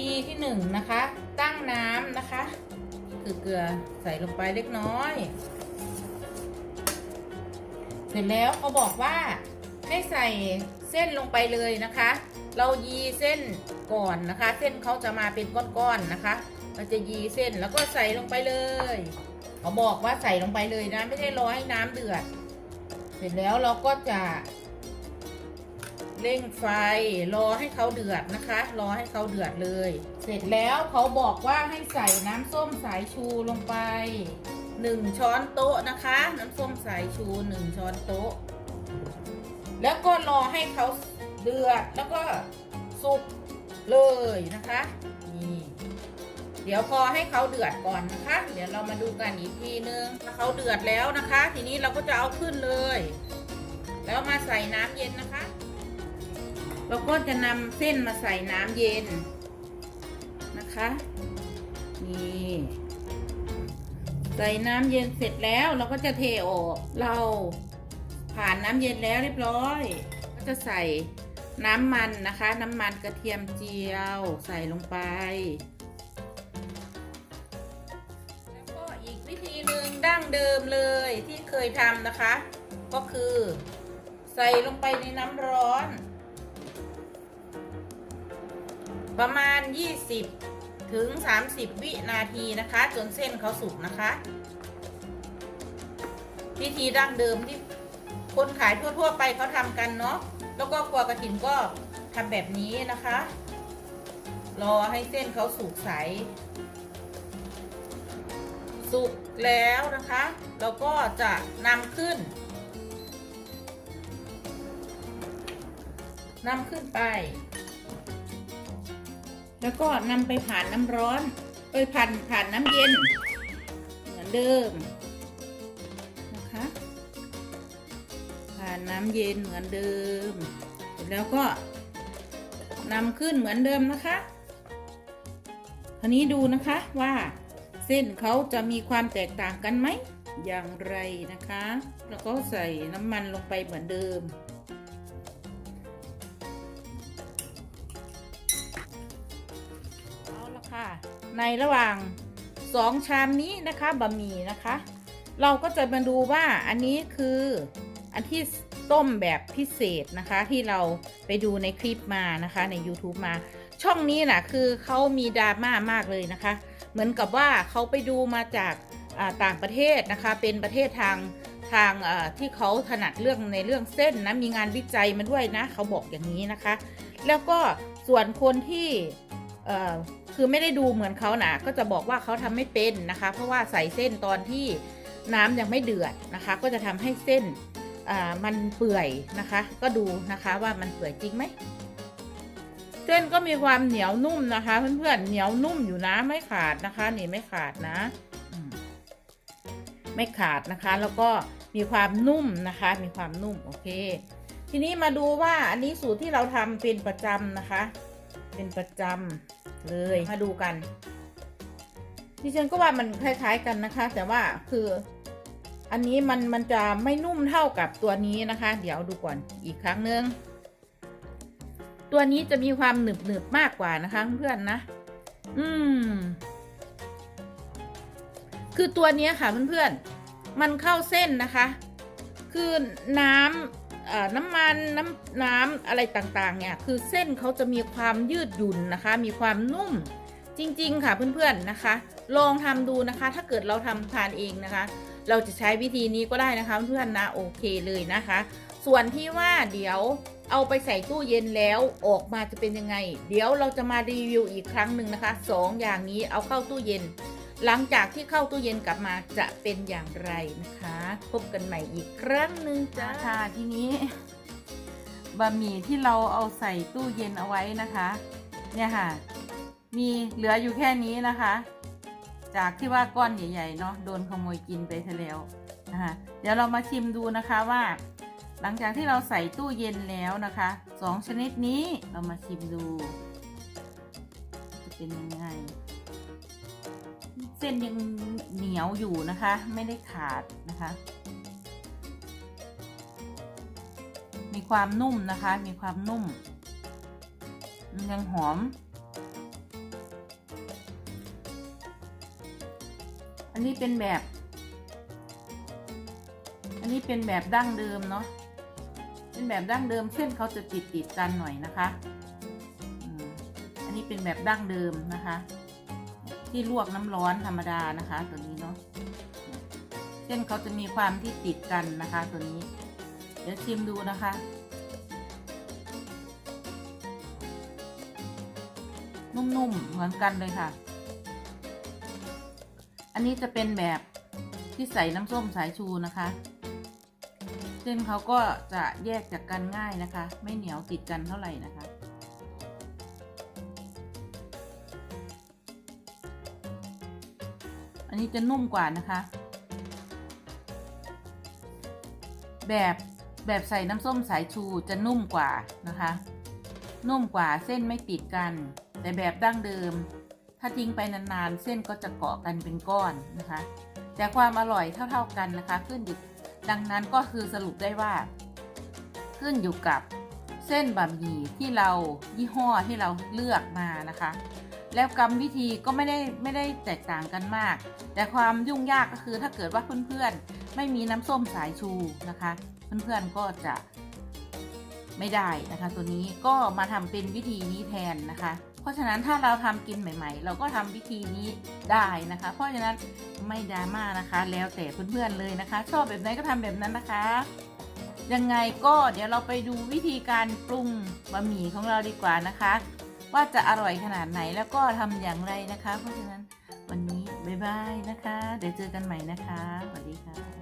ธีที่หนึ่งนะคะ ตั้งน้ำนะคะคือเกลือใส่ลงไปเล็กน้อย เสร็จแล้วเขาบอกว่าให้ใส่เส้นลงไปเลยนะคะ เรายีเส้นก่อนนะคะ เส้นเขาจะมาเป็นก้อนๆนะคะ เราจะยีเส้นแล้วก็ใส่ลงไปเลยเขาบอกว่าใส่ลงไปเลยนะ ไม่ได้รอให้น้ำเดือด เสร็จแล้วเราก็จะ เร่งไฟรอให้เขาเดือดนะคะ รอให้เขาเดือดเลย เสร็จแล้วเขาบอกว่าให้ใส่น้ำส้มสายชูลงไปหนึ่งช้อนโต๊ะนะคะ น้ำส้มสายชูหนึ่งช้อนโต๊ะ แล้วก็รอให้เขาเดือดแล้วก็สุกเลยนะคะนี่เดี๋ยวพอให้เขาเดือดก่อนนะคะ เดี๋ยวเรามาดูกันอีกทีนึงถ้าเขาเดือดแล้วนะคะ ทีนี้เราก็จะเอาขึ้นเลย แล้วมาใส่น้ำเย็นนะคะ เราก็จะนำเส้นมาใส่น้ำเย็นนะคะ นี่ ใส่น้ำเย็นเสร็จแล้วเราก็จะเทออก เราผ่านน้ำเย็นแล้วเรียบร้อย ก็จะใส่น้ำมันนะคะ น้ำมันกระเทียมเจียวใส่ลงไป แล้วก็อีกวิธีหนึ่งดั้งเดิมเลยที่เคยทำนะคะ ก็คือใส่ลงไปในน้ำร้อน ประมาณ 20 ถึง 30 วินาทีนะคะ จนเส้นเขาสุกนะคะ วิธีดั้งเดิมที่คนขายทั่ว ๆ ไปเขาทำกันเนาะแล้วก็ครัวกระถินก็ทำแบบนี้นะคะ รอให้เส้นเขาสุกใส สุกแล้วนะคะ เราก็จะนำขึ้นนำขึ้นไป แล้วก็นำไปผ่านน้ำร้อนเอ้ยผ่านผ่านน้ำเย็น เหมือนเดิมนะคะผ่านน้ำเย็นเหมือนเดิมเสร็จแล้วก็นำขึ้นเหมือนเดิมนะคะคราวนี้ดูนะคะว่าเส้นเขาจะมีความแตกต่างกันไหมอย่างไรนะคะ แล้วก็ใส่น้ำมันลงไปเหมือนเดิม ในระหว่างสองชามนี้นะคะบะหมี่นะคะ เราก็จะมาดูว่าอันนี้คืออันที่ต้มแบบพิเศษนะคะ ที่เราไปดูในคลิปมานะคะใน YouTube มา ช่องนี้นะคือเขามีดราม่ามากเลยนะคะ เหมือนกับว่าเขาไปดูมาจากต่างประเทศนะคะ เป็นประเทศทางทางที่เขาถนัดเรื่องในเรื่องเส้นนะมีงานวิจัยมาด้วยนะเขาบอกอย่างนี้นะคะ แล้วก็ส่วนคนที่ คือไม่ได้ดูเหมือนเขานะก็จะบอกว่าเขาทำไม่เป็นนะคะ เพราะว่าใส่เส้นตอนที่น้ำยังไม่เดือดนะคะ ก็จะทำให้เส้นมันเปื่อยนะคะ ก็ดูนะคะว่ามันเปื่อยจริงไหมเส้นก็มีความเหนียวนุ่มนะคะ เพื่อนๆเหนียวนุ่มอยู่นะไม่ขาดนะคะ นี่ไม่ขาดนะไม่ขาดนะคะ แล้วก็มีความนุ่มนะคะ มีความนุ่มโอเค ทีนี้มาดูว่าอันนี้สูตรที่เราทำเป็นประจำนะคะ เป็นประจำ เลยมาดูกันดิฉันก็ว่ามันคล้าย ๆกันนะคะ แต่ว่าคือ อันนี้มันมันจะไม่นุ่มเท่ากับตัวนี้นะคะ เดี๋ยวดูก่อนอีกครั้งหนึ่งตัวนี้จะมีความหนึบหนึบๆมากกว่านะคะเพื่อนๆนะ อืม คือตัวเนี้ยค่ะเพื่อนๆ มันเข้าเส้นนะคะ คือน้ำเอ่อ น้ำมันน้ำน้ำอะไรต่างๆเนี่ยคือเส้นเขาจะมีความยืดหยุ่นนะคะ มีความนุ่มจริง ๆ ค่ะเพื่อนๆนะคะ ลองทำดูนะคะ ถ้าเกิดเราทำทานเองนะคะ เราจะใช้วิธีนี้ก็ได้นะคะเพื่อนๆนะโอเคเลยนะคะ ส่วนที่ว่าเดี๋ยวเอาไปใส่ตู้เย็นแล้วออกมาจะเป็นยังไง เดี๋ยวเราจะมารีวิวอีกครั้งหนึ่งนะคะสองอย่างนี้เอาเข้าตู้เย็น หลังจากที่เข้าตู้เย็นกลับมาจะเป็นอย่างไรนะคะ พบกันใหม่อีกครั้งหนึ่งจ้าค่ะทีนี้บะหมี่ที่เราเอาใส่ตู้เย็นเอาไว้นะคะ เนี่ยค่ะ มีเหลืออยู่แค่นี้นะคะ จากที่ว่าก้อนใหญ่ๆเนาะโดนขโมยกินไปซะแล้วนะคะเดี๋ยวเรามาชิมดูนะคะว่า หลังจากที่เราใส่ตู้เย็นแล้วนะคะสองชนิดนี้เรามาชิมดู จะเป็นยังไง เส้นยังเหนียวอยู่นะคะ ไม่ได้ขาดนะคะ มีความนุ่มนะคะ มีความนุ่ม ยังหอม อันนี้เป็นแบบ อันนี้เป็นแบบดั้งเดิมเนาะ เป็นแบบดั้งเดิม เส้นเขาจะติดติดกันหน่อยนะคะ อันนี้เป็นแบบดั้งเดิมนะคะ ที่ลวกน้ำร้อนธรรมดานะคะ ตัวนี้เนาะเส้นเขาจะมีความที่ติดกันนะคะ ตัวนี้ เดี๋ยวชิมดูนะคะนุ่มๆ เหมือนกันเลยค่ะ อันนี้จะเป็นแบบที่ใส่น้ำส้มสายชูนะคะ เส้นเขาก็จะแยกจากกันง่ายนะคะ ไม่เหนียวติดกันเท่าไหร่นะคะ อันนี้จะนุ่มกว่านะคะ แบบแบบใส่น้ำส้มสายชูจะนุ่มกว่านะคะ นุ่มกว่าเส้นไม่ติดกัน แต่แบบดั้งเดิม ถ้าทิ้งไปนานๆ เส้นก็จะเกาะกันเป็นก้อนนะคะ แต่ความอร่อยเท่าๆกันนะคะ ขึ้นอยู่ดังนั้นก็คือสรุปได้ว่า ขึ้นอยู่กับเส้นบะหมี่ที่เรายี่ห้อที่เราเลือกมานะคะ แล้วกรรมวิธีก็ไม่ได้ไม่ได้แตกต่างกันมาก แต่ความยุ่งยากก็คือถ้าเกิดว่าเพื่อนๆ ไม่มีน้ำส้มสายชูนะคะ เพื่อนๆก็จะไม่ได้นะคะ ตัวนี้ก็มาทำเป็นวิธีนี้แทนนะคะ เพราะฉะนั้นถ้าเราทำกินใหม่ ๆ เราก็ทำวิธีนี้ได้นะคะ เพราะฉะนั้นไม่ดราม่านะคะ แล้วแต่เพื่อนๆเลยนะคะ ชอบแบบไหนก็ทำแบบนั้นนะคะยังไงก็เดี๋ยวเราไปดูวิธีการปรุงบะหมี่ของเราดีกว่านะคะ ว่าจะอร่อยขนาดไหนแล้วก็ทำอย่างไรนะคะ เพราะฉะนั้นวันนี้บ๊ายบายนะคะ เดี๋ยวเจอกันใหม่นะคะสวัสดีค่ะ